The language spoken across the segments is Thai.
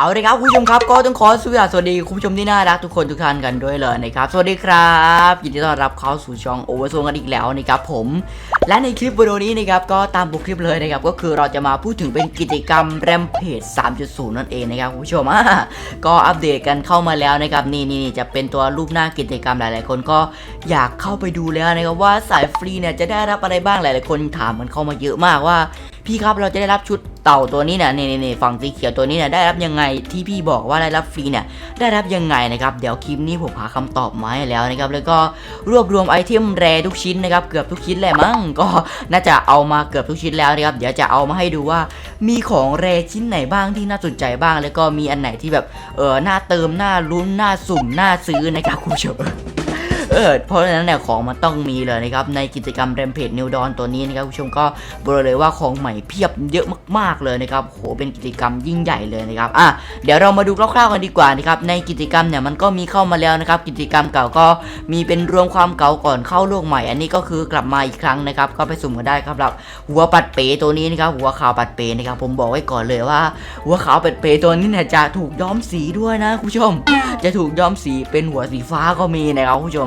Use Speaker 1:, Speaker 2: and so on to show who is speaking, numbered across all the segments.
Speaker 1: เอาเลยครับคุณผู้ชมครับก็ต้องขอสวัสดีคุณผู้ชมที่น่ารักทุกคนทุกท่านกันด้วยเลยนะครับสวัสดีครับยินดีต้อนรับเข้าสู่ช่องโอเวอร์โซนกันอีกแล้วนะครับผม และในคลิปวิดีโอนี้นะครับก็ตามบุคลิปเลยนะครับก็คือเราจะมาพูดถึงเป็นกิจกรรมแรมเพจ3.0 นั่นเองนะครับคุณผู้ชมอะก็อัปเดตกันเข้ามาแล้วนะครับนี่นี่นี่จะเป็นตัวรูปหน้ากิจกรรมหลาย ๆ คนก็อยากเข้าไปดูแล้วนะครับว่าสายฟรีเนี่ยจะได้รับอะไรบ้างหลาย ๆ คนถามมันเข้ามาเยอะมากว่า พี่ครับเราจะได้รับชุดเต่าตัวนี้เนี่ยนี่นี่ฝั่งสีเขียวตัวนี้เนี่ยได้รับยังไงที่พี่บอกว่าได้รับฟรีเนี่ยได้รับยังไงนะครับเดี๋ยวคลิปนี้ผมหาคำตอบมาให้แล้วนะครับแล้วก็รวบรวมไอเทมแรทุกชิ้นนะครับเกือบทุกชิ้นแหละมั้งก็น่าจะเอามาเกือบทุกชิ้นแล้วนะครับเดี๋ยวจะเอามาให้ดูว่ามีของแรชิ้นไหนบ้างที่น่าสนใจบ้าง แล้วก็มีอันไหนที่แบบเออน่าเติมน่าลุ้นน่าสุ่มน่าซื้อนะครับคุณผู้ชม เออเพราะฉะนั้นเนี่ยของมันต้องมีเลยนะครับในกิจกรรมเรมเพจนิวดอนตัวนี้นะครับคุณผู้ชมก็บอกเลยว่าของใหม่เพียบเยอะมากๆเลยนะครับโหเป็นกิจกรรมยิ่งใหญ่เลยนะครับอะเดี๋ยวเรามาดูคร่าวๆกันดีกว่านะครับในกิจกรรมเนี่ยมันก็มีเข้ามาแล้วนะครับกิจกรรมเก่าก็มีเป็นรวมความเก่าก่อนเข้าโลกใหม่ อันนี้ก็คือกลับมาอีกครั้งนะครับก็ไปสุ่มกันได้ครับหรับหัวปัดเป๋ตัวนี้นะครับหัวขาวปัดเป๋นะครับผมบอกไว้ก่อนเลยว่า หัวขาวปัดเป๋ตัวนี้เนี่ยจะถูกย้อมสีด้วยนะคุณผู้ชม จะถูกย้อมสีเป็นหัวสีฟ้าก็มีนะครับคุณผู้ชม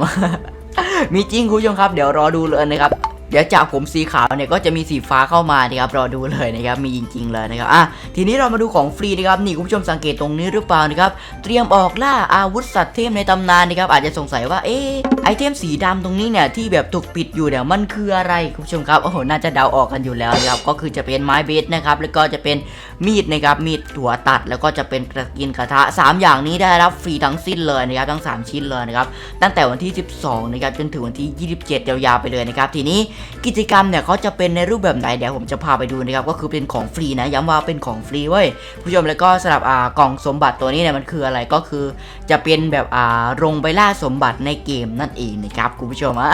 Speaker 1: มีจริงคุณผู้ชมครับ เดี๋ยวรอดูเลยนะครับ เดี๋ยวจากผมสีขาวเนี่ยก็จะมีสีฟ้าเข้ามานะครับรอดูเลยนะครับมีจริง ๆ เลยนะครับอะทีนี้เรามาดูของฟรีนะครับนี่คุณผู้ชมสังเกตตรงนี้หรือเปล่านะครับเตรียมออกล่าอาวุธสัตว์เทพในตำนานนะครับอาจจะสงสัยว่าเอ๊ไอเทมสีดำตรงนี้เนี่ยที่แบบถูกปิดอยู่เนี่ยมันคืออะไรคุณผู้ชมครับโอ้โหน่าจะเดาออกกันอยู่แล้วนะครับก็คือจะเป็นไม้เบสนะครับแล้วก็จะเป็นมีดนะครับมีดถั่วตัดแล้วก็จะเป็นกระกินกระทะสามอย่างนี้ได้รับฟรีทั้งสิ้นเลยนะครับทั้งสามชิ้นเลยนะครับตั้งแต่วันที่ 12นะครับจนถึงวันที่ 27ยาวๆไปเลยนะครับทีนี้กิจกรรมเนี่ยเขาจะเป็นในรูปแบบไหนเดี๋ยวผมจะพาไปดูนะครับก็คือเป็นของฟรีนะย้ำว่าเป็นของฟรีเว้ยผู้ชมแล้วก็สำหรับอ่ากล่องสมบัติตัวนี้เนี่ยมันคืออะไรก็คือ จะเป็นแบบอ่าลงไปล่าสมบัติในเกมนั่นเองนะครับคุณผู้ชมอะ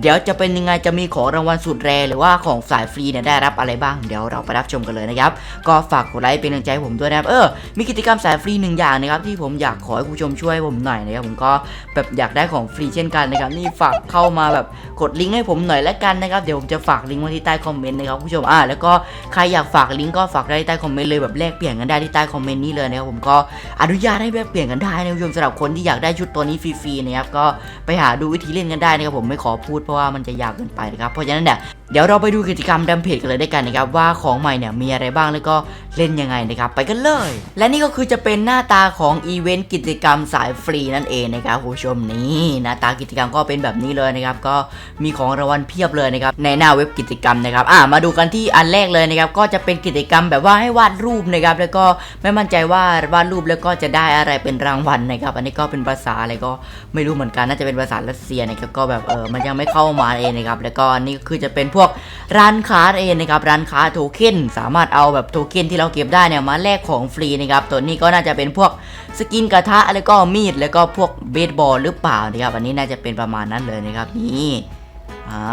Speaker 1: เดี๋ยวจะเป็นยังไงจะมีของรางวัลสุดแรหรือว่าของสายฟรีเนี่ยได้รับอะไรบ้างเดี๋ยวเราไปรับชมกันเลยนะครับก็ฝากกดไลค์เป็นกำลังใจผมด้วยนะครับเออมีกิจกรรมสายฟรีหนึ่งอย่างนะครับที่ผมอยากขอให้คุณผู้ชมช่วยผมหน่อยนะครับผมก็แบบอยากได้ของฟรีเช่นกันนะครับนี่ฝากเข้ามาแบบกดลิงก์ให้ผมหน่อยแล้วกันนะครับเดี๋ยวผมจะฝากลิงก์ไว้ที่ใต้คอมเมนต์นะครับคุณผู้ชมอ่าแล้วก็ใครอยากฝากลิงก์ก็ฝากได้ที่ใต้คอมเมนต์เลยแบบแลกเปลี่ยนกันได้ที่ใต้คอมเมนต์นี้เลยนะครับผมก็อนุญาตให้แลกเปลี่ยนกันได้นะคุณผู้ชมสำหรับคนที่อยากได้ชุดตัวนี้ฟรีๆนะครับก็ไปหาดูวิธีเล่นกันได้นะครับผมไม่ขอพูดเพราะว่ามันจะยาวเกินไปนะครับเพราะฉะนั้นเนี่ย เดี๋ยวเราไปดูกิจกรรมดัมเพจกันเลยได้กันนะครับว่าของใหม่เนี่ยมีอะไรบ้างแล้วก็เล่นยังไงนะครับไปกันเลย และนี่ก็คือจะเป็นหน้าตาของอีเวนต์กิจกรรมสายฟรีนั่นเองนะครับคุณผู้ชมนี่หน้าตากิจกรรมก็เป็นแบบนี้เลยนะครับก็มีของรางวัลเพียบเลยนะครับในหน้าเว็บกิจกรรมนะครับอ่ามาดูกันที่อันแรกเลยนะครับก็จะเป็นกิจกรรมแบบว่าให้วาดรูปนะครับแล้วก็ไม่มั่นใจว่าวาดรูปแล้วก็จะได้อะไรเป็นรางวัลนะครับอันนี้ก็เป็นภาษาอะไรก็ไม่รู้เหมือนกันน่าจะเป็นภาษารัสเซียนะครับก็แบบเออมันยังไม่เข้ามาเองนะครับแล้วก็นนี่ก็คือจะเป็นพวกร้านค้าเองนะครับร้านค้าโทเค็นสามารถเอาแบบโทเค็นที่เราเก็บได้เนี่ยมาแลกของฟรีนะครับตัวนี้ก็น่าจะเป็นพวกสกินกระทะแล้วก็มีดแล้วก็พวกเบสบอลหรือเปล่านะครับอันนี้น่าจะเป็นประมาณนั้นเลยนะครับนี่อ่า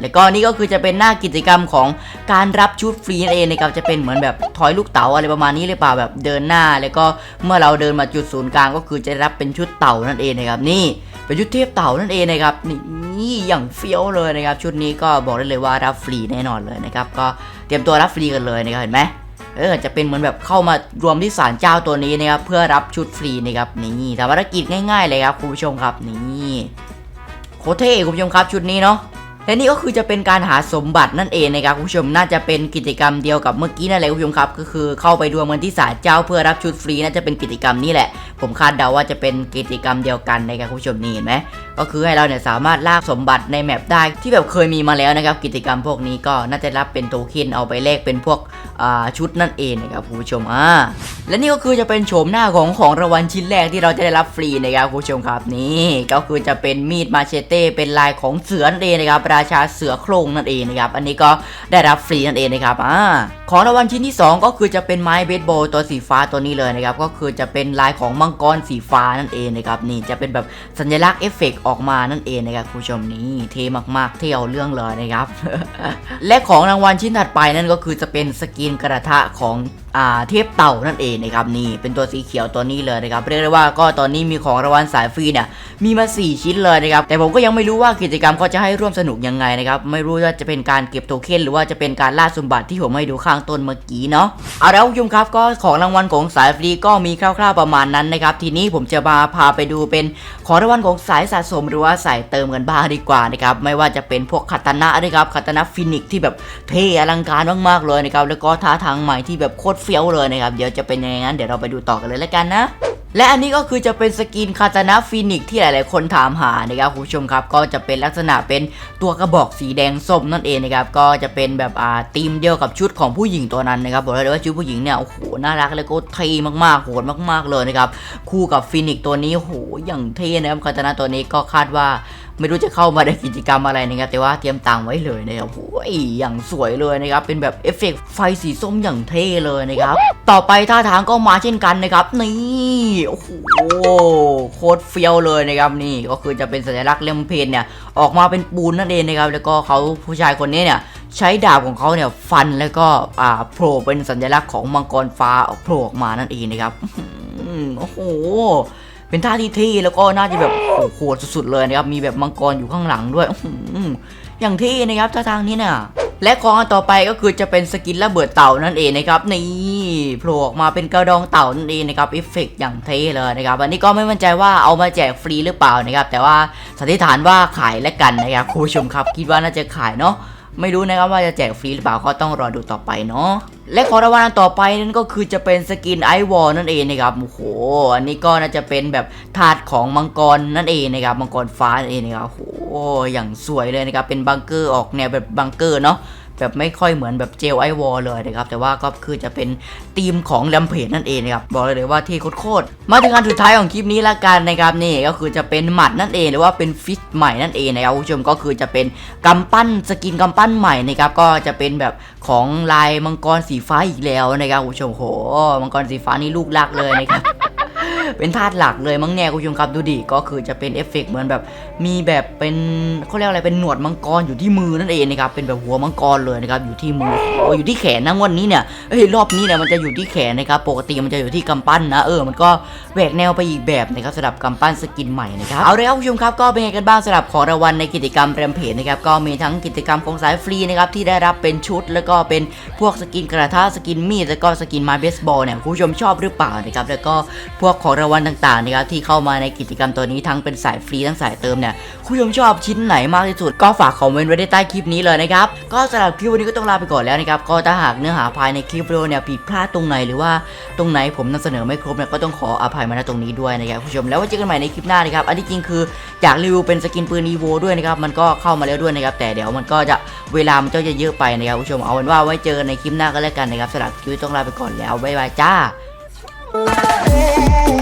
Speaker 1: แล้วก็นี่ก็คือจะเป็นหน้ากิจกรรมของการรับชุดฟรีนั่นเองนะครับจะเป็นเหมือนแบบถอยลูกเต๋าอะไรประมาณนี้หรือเปล่าแบบเดินหน้า แล้วก็เมื่อเราเดินมาจุดศูนย์กลางก็คือจะรับเป็นชุดเต่านั่นเองนะครับนี่เป็นชุดเทพเต่านั่นเองนะครับนี่ อย่างเฟี้ยวเลยนะครับ ชุดนี้ก็บอกได้เลยว่ารับฟรีแน่นอนเลยนะครับ ก็เตรียมตัวรับฟรีกันเลยนะครับเห็นไหมเออจะเป็นเหมือนแบบเข้ามารวมที่ศาลเจ้าตัวนี้นะครับเพื่อรับชุดฟรีนะครับนี่ทำภารกิจง่ายๆเลยครับคุณผู้ชมครับนี่โคตเท่คุณผู้ชมครับชุดนี้เนาะ และนี่ก็คือจะเป็นการหาสมบัตินั่นเองนะครับคุณผู้ชมน่าจะเป็นกิจกรรมเดียวกับเมื่อกี้นั่นแหละคุณผู้ชมครับก็คือเข้าไปดวงเงินที่ศาลเจ้าเพื่อรับชุดฟรีน่าจะเป็นกิจกรรมนี้แหละ ผมคาดเดาว่าจะเป็นกิจกรรมเดียวกันนะครับคุณผู้ชมนี่เห็นไหมก็คือให้เราเนี่ยสามารถลากสมบัติในแมปได้ที่แบบเคยมีมาแล้วนะครับกิจกรรมพวกนี้ก็น่าจะรับเป็นโทเค็นเอาไปแลกเป็นพวก ชุดนั่นเองนะครับคุณผู้ชมอ่าและนี่ก็คือจะเป็นโฉมหน้าของของรางวัลชิ้นแรกที่เราจะได้รับฟรีนะครับคุณผู้ชมครับนี่ก็คือจะเป็นมีดมาเชเต้เป็นลายของเสือนั่นเองนะครับ ราชาเสือโครงนั่นเองนะครับ อันนี้ก็ได้รับฟรีนั่นเองนะครับอ่าของรางวัลชิ้นที่สองก็คือจะเป็นไม้เบสบอลตัวสีฟ้าตัวนี้เลยนะครับ ก็คือจะเป็นลายของมังกรสีฟ้านั่นเองนะครับนี่จะเป็นแบบสัญลักษณ์เอฟเฟกต์ออกมานั่นเองนะครับคุณผู้ชมนี่เท่มากๆเท่เอาเรื่องเลยนะครับ และของรางวัลชิ้นถัดไปนั่นก็คือจะเป็นสกินกระทะของ เทพเต่านั่นเองนะครับนี่เป็นตัวสีเขียวตัวนี้เลยนะครับเรียกได้ว่าก็ตอนนี้มีของรางวัลสายฟรีเนี่ยมีมา 4 ชิ้นเลยนะครับแต่ผมก็ยังไม่รู้ว่ากิจกรรมเขาจะให้ร่วมสนุกยังไงนะครับไม่รู้ว่าจะเป็นการเก็บโทเค็นหรือว่าจะเป็นการล่าสมบัติที่ผมให้ดูข้างต้นเมื่อกี้เนาะเอาแล้วคุณผู้ชมครับก็ของรางวัลของสายฟรีก็มีคร่าวๆประมาณนั้นนะครับทีนี้ผมจะมาพาไปดูเป็นของรางวัลของสายสะสมหรือว่าสายเติมกันบ้างดีกว่านะครับไม่ว่าจะเป็นพวกคาตานะนะครับคาตานะฟินิกที่แบบเท่อลังการมากๆเลยนะครับแล้วก็ท่าทางใหม่ที่แบบโคตรเฟี้ยวเลยนะครับเดี๋ยวจะเป็นยังไงงั้นเดี๋ยวเราไปดูต่อกันเลยแล้วกันนะและอันนี้ก็คือจะเป็นสกินคาตานะฟินิกที่หลายๆ คนถามหานะครับคุณผู้ชมครับ ก็จะเป็นลักษณะเป็นตัวกระบอกสีแดงส้มนั่นเองนะครับก็จะเป็นแบบอ่าธีมเดียวกับชุดของผู้หญิงตัวนั้นนะครับบอกเลยว่าชุดผู้หญิงเนี่ยโอ้โหน่ารักแล้วก็เท่มากๆโหดมาก ๆเลยนะครับคู่กับฟินิกตัวนี้โอ้โหอย่างเท่นะครับคาตานะตัวนี้ก็คาดว่าไม่รู้จะเข้ามาในกิจกรรมอะไรนะครับแต่ว่าเตรียมตังไว้เลยนะครับโอ้ยอย่างสวยเลยนะครับเป็นแบบเอฟเฟกต์ไฟสีส้มอย่างเท่เลยนะครับต่อไปท่าทางก็มาเช่นกันนะครับนี่โอ้โหโคตรเฟี้ยวเลยนะครับนี่ก็คือจะเป็นสัญลักษณ์เล่มเพนเนี่ยออกมาเป็นปูนนั่นเองนะครับแล้วก็เขาผู้ชายคนนี้เนี่ยใช้ดาบของเขาเนี่ยฟันแล้วก็อ่าโผล่เป็นสัญลักษณ์ของมังกรฟ้าโผล่ออกมานั่นเองนะครับโอ้โห เป็นท่าที่เท่แล้วก็น่าจะแบบโหดสุดๆเลยนะครับ มีแบบมังกรอยู่ข้างหลังด้วยอย่างเท่นะครับท่าทางนี้เนี่ยและของอันต่อไปก็คือจะเป็นสกินระเบิดเต่านั่นเองนะครับนี่โผล่ออกมาเป็นกระดองเต่านั่นเองนะครับเอฟเฟกต์อย่างเท่เลยนะครับอันนี้ก็ไม่มั่นใจว่าเอามาแจกฟรีหรือเปล่านะครับแต่ว่าสันนิษฐานว่าขายและกันนะครับคุณผู้ชมครับ คิดว่าน่าจะขายเนาะ ไม่รู้นะครับว่าจะแจกฟรีหรือเปล่าก็ต้องรอดูต่อไปเนาะและของรางวัลต่อไปนั่นก็คือจะเป็นสกินไอวอลนั่นเองนะครับโอ้โหอันนี้ก็น่าจะเป็นแบบถาดของมังกรนั่นเองนะครับมังกรฟ้านั่นเองนะครับโอ้โหอย่างสวยเลยนะครับเป็นบังเกอร์ออกแนวแบบบังเกอร์เนาะ แบบไม่ค่อยเหมือนแบบเจลไอวอลเลยนะครับ แต่ว่าก็คือจะเป็นธีมของแลมเพจนั่นเองนะครับ บอกเลยว่าเท่โคตรมาถึงอันสุดท้ายของคลิปนี้ละกันนะครับนี่ก็คือจะเป็นหมัดนั่นเองหรือว่าเป็นฟิตใหม่นั่นเองนะครับคุณผู้ชมก็คือจะเป็นกำปั้นสกินกำปั้นใหม่นะครับก็จะเป็นแบบของลายมังกรสีฟ้าอีกแล้วนะครับคุณผู้ชมโหมังกรสีฟ้านี่ลูกลักเลยนะครับเป็นธาตุหลักเลยมั้งแน่คุณผู้ชมครับดูดิก็คือจะเป็นเอฟเฟกต์เหมือนแบบมีแบบเป็นเขาเรียกอะไรเป็นหนวดมังกรอยู่ที่มือนั่นเองนะครับเป็นแบบหัวมังกรเลยนะครับอยู่ที่มือโอ้อยู่ที่แขนนะงวันนี้เนี่ยเอ้ยรอบนี้เนี่ยมันจะอยู่ที่แขนนะครับปกติมันจะอยู่ที่กำปั้นนะเออมันก็แหวกแนวไปอีกแบบนะครับสำหรับกำปั้นสกินใหม่นะครับเอาเลยครับคุณผู้ชมครับก็เป็นไงกันบ้างสำหรับของรางวัลในกิจกรรมแรมเพจนะครับก็มีทั้งกิจกรรมของสายฟรีนะครับที่ได้รับเป็นชุด แล้วก็เป็นพวกสกินกระทะสกินมีดแล้วก็สกินไม้เบสบอลเนี่ยคุณผู้ชมชอบหรือเปล่านะครับแล้วก็พวกของรางวัลต่างๆนะครับที่เข้ามาในกิจกรรมตัวนี้ทั้งเป็นสายฟรีทั้งสายเติมเนี่ยคุณผู้ชมชอบชิ้นไหนมากที่สุด ก็ฝากคอมเมนต์ไว้ได้ใต้คลิปนี้เลยนะครับก็สำหรับคลิปวันนี้ก็ต้องลาไปก่อนแล้วนะครับก็ถ้าหากเนื้อหาภายในคลิปวิดีโอเนี่ยผิดพลาดตรงไหนหรือว่าตรงไหนผมนำเสนอไม่ครบเนี่ยก็ต้องขออภัยมาณตรงนี้ด้วยนะครับคุณผู้ชมแล้วไว้เจอกันใหม่ในคลิปหน้านะครับอันที่จริงคืออยากรีวิวเป็นสกินปืนอีโวด้วยนะครับมันก็เข้ามาแล้วด้วยนะครับแต่เดี๋ยวมันก็จะเวลามันก็จะเยอะไปนะครับคุณผู้ชมเอาเป็นว่าไว้เจอในคลิปหน้าก็แล้วกันนะครับสำหรับคลิปต้องลาไปก่อนแล้วบ๊ายบายจ้า
Speaker 2: Yeah.